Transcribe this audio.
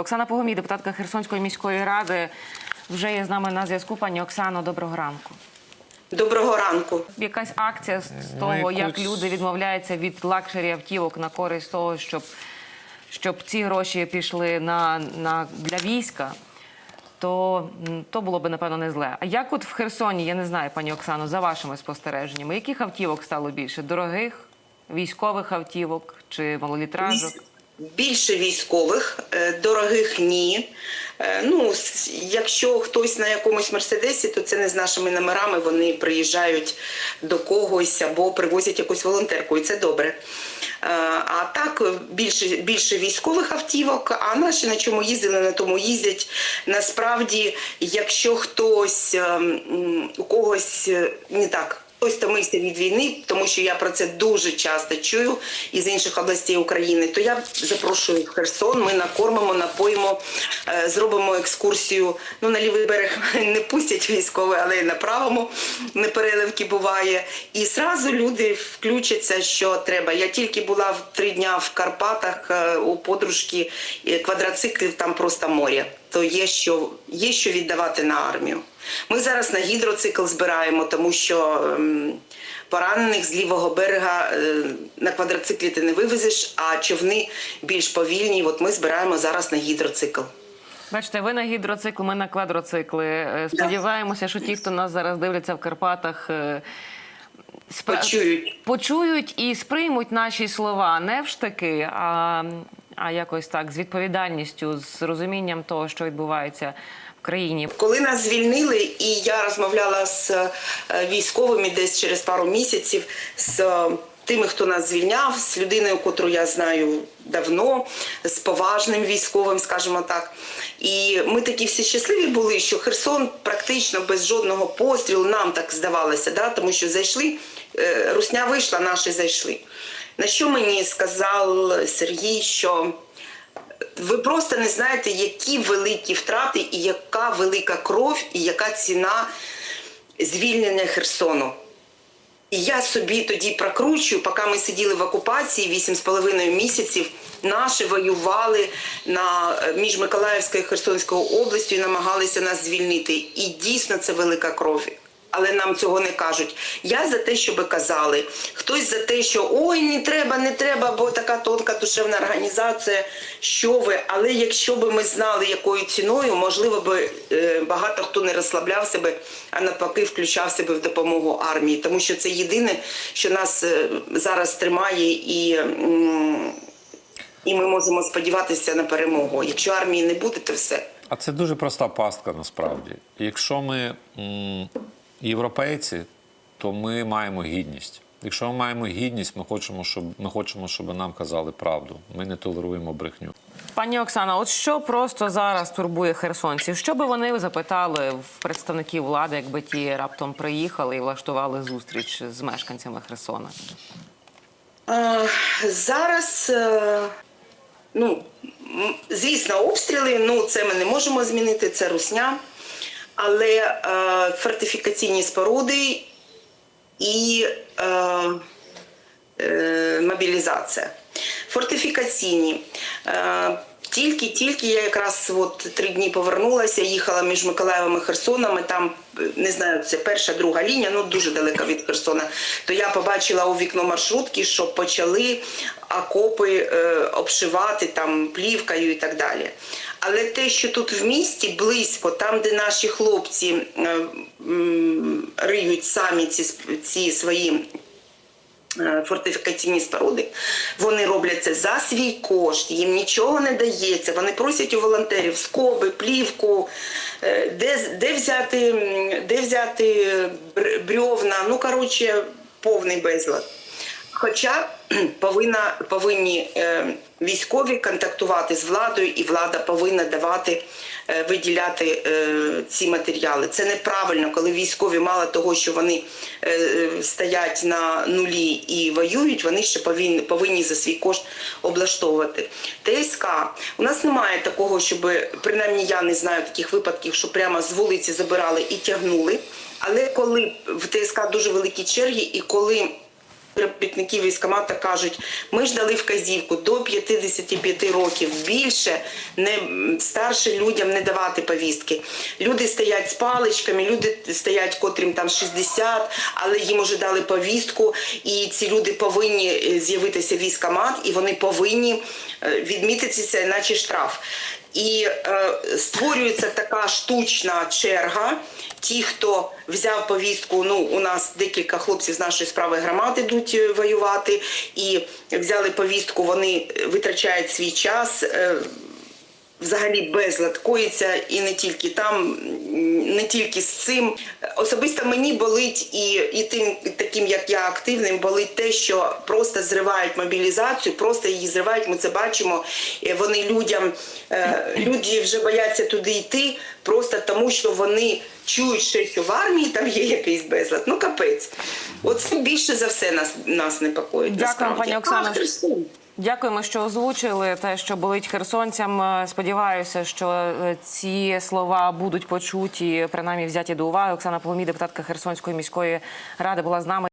Оксана Погомій, депутатка Херсонської міської ради, вже є з нами на зв'язку. Пані Оксано, доброго ранку. Доброго ранку. Якась акція з Ну, того, як люди відмовляються від лакшері автівок на користь того, щоб, щоб ці гроші пішли на, на для війська. То, то було би напевно не зле. А як от в Херсоні, я не знаю, пані Оксано, за вашими спостереженнями, яких автівок стало більше? Дорогих, військових автівок чи малолітражок? Більше військових, е, дорогих ні. Е, Ну, якщо хтось на якомусь мерседесі, то це не з нашими номерами. Вони приїжджають до когось або привозять якусь волонтерку, і це добре. Е, А так більше, більше військових автівок, а наші на чому їздили, на тому їздять. Насправді, якщо хтось е, у когось не так. Хтось томився від війни, тому що я про це дуже часто чую із інших областей України. То я запрошую в Херсон. Ми накормимо, напоїмо, е, зробимо екскурсію. Ну на лівий берег не пустять військові, але на правому непереливки буває. І зразу люди включаться, що треба. Я тільки була в три дня в Карпатах е, у подружки е, квадроциклів, там просто море. То є що, є що віддавати на армію. Ми зараз на гідроцикл збираємо, тому що ем, поранених з лівого берега е, на квадроциклі ти не вивезеш, а човни більш повільні. От ми збираємо зараз на гідроцикл. Бачите, ви на гідроцикл, ми на квадроцикли. Е, Сподіваємося, що ті, хто нас зараз дивляться в Карпатах, е, спра- Почують. почують і сприймуть наші слова не в штики, а, а якось так з відповідальністю, з розумінням того, що відбувається в країні. Коли нас звільнили, і я розмовляла з е, військовими десь через пару місяців з е, тими, хто нас звільняв, з людиною, котру я знаю давно, з поважним військовим, скажімо так. І ми такі всі щасливі були, що Херсон практично без жодного пострілу, нам так здавалося, да? тому що зайшли, е, русня вийшла, наші зайшли. На що мені сказав Сергій, що ви просто не знаєте, які великі втрати і яка велика кров, і яка ціна звільнення Херсону. І я собі тоді прокручую, поки ми сиділи в окупації 8,5 місяців, наші воювали на е, між Миколаївською і Херсонською областю і намагалися нас звільнити. І дійсно це велика кров. Але нам цього не кажуть. Я за те, щоб казали. Хтось за те, що ой, не треба, не треба, бо така тонка душевна організація. Що ви? Але якщо б ми знали, якою ціною, можливо би е, багато хто не розслаблявся себе, а навпаки, включав себе в допомогу армії, тому що це єдине, що нас е, зараз тримає і. І ми можемо сподіватися на перемогу. Якщо армії не буде, то все. А це дуже проста пастка насправді. Якщо ми європейці, то ми маємо гідність. Якщо ми маємо гідність, ми хочемо, щоб ми хочемо, щоб нам казали правду. Ми не толеруємо брехню. Пані Оксана, от що просто зараз турбує херсонців? Що би вони запитали в представників влади, якби ті раптом приїхали і влаштували зустріч з мешканцями Херсона? Е, Зараз, е, ну, звісно, обстріли, ну це ми не можемо змінити, це русня. Але е, фортифікаційні споруди і е, е, мобілізація. Фортифікаційні. Е, тільки-тільки я якраз от три дні повернулася, їхала між Миколаєвом і Херсоном, і там, е, не знаю, це перша, друга лінія, ну дуже далеко від Херсона. То я побачила у вікно маршрутки, що почали окопи е, обшивати там плівкою і так далі. Але те, що тут в місті близько, там, де наші хлопці е, м, риють самі ці, ці свої е, фортифікаційні споруди, вони роблять це за свій кошт, їм нічого не дається. Вони просять у волонтерів скоби, плівку, е, де, де, взяти, де взяти бр- брьовна, ну коротше, повний безлад. Хоча повинна, повинні е, військові контактувати з владою, і влада повинна давати, е, виділяти е, ці матеріали. Це неправильно, коли військові мало того, що вони е, е, стоять на нулі і воюють, вони ще повинні, повинні за свій кошт облаштовувати. ТСК у нас немає такого, щоб принаймні я не знаю таких випадків, що прямо з вулиці забирали і тягнули. Але коли в ТСК дуже великі черги, і коли Робітники військкомата кажуть, ми ж дали вказівку до 55 років більше не старше людям не давати повістки. Люди стоять з паличками, люди стоять, котрим там 60, але їм уже дали повістку, і ці люди повинні е, з'явитися в військкомат, і вони повинні е, відмітитися, іначе штраф. І е, створюється така штучна черга. Ті, хто взяв повістку, ну у нас декілька хлопців з нашої справи громади йдуть е, воювати, і взяли повістку, вони витрачають свій час. Е, Взагалі безлад коїться і не тільки там, не тільки з цим. Особисто мені болить і, і тим, таким як я активним, болить те, що просто зривають мобілізацію, просто її зривають. Ми це бачимо. Е, Вони людям, е, люди вже бояться туди йти, просто тому що вони чують, що в армії там є якийсь безлад. Ну капець. Оце більше за все нас, нас непокоїть. Дякую, насправді. пані Оксано. Дякуємо, що озвучили те, що болить херсонцям. Е, Сподіваюся, що е, ці слова будуть почуті, принаймні взяті до уваги. Оксана Поломій, депутатка Херсонської міської ради, була з нами.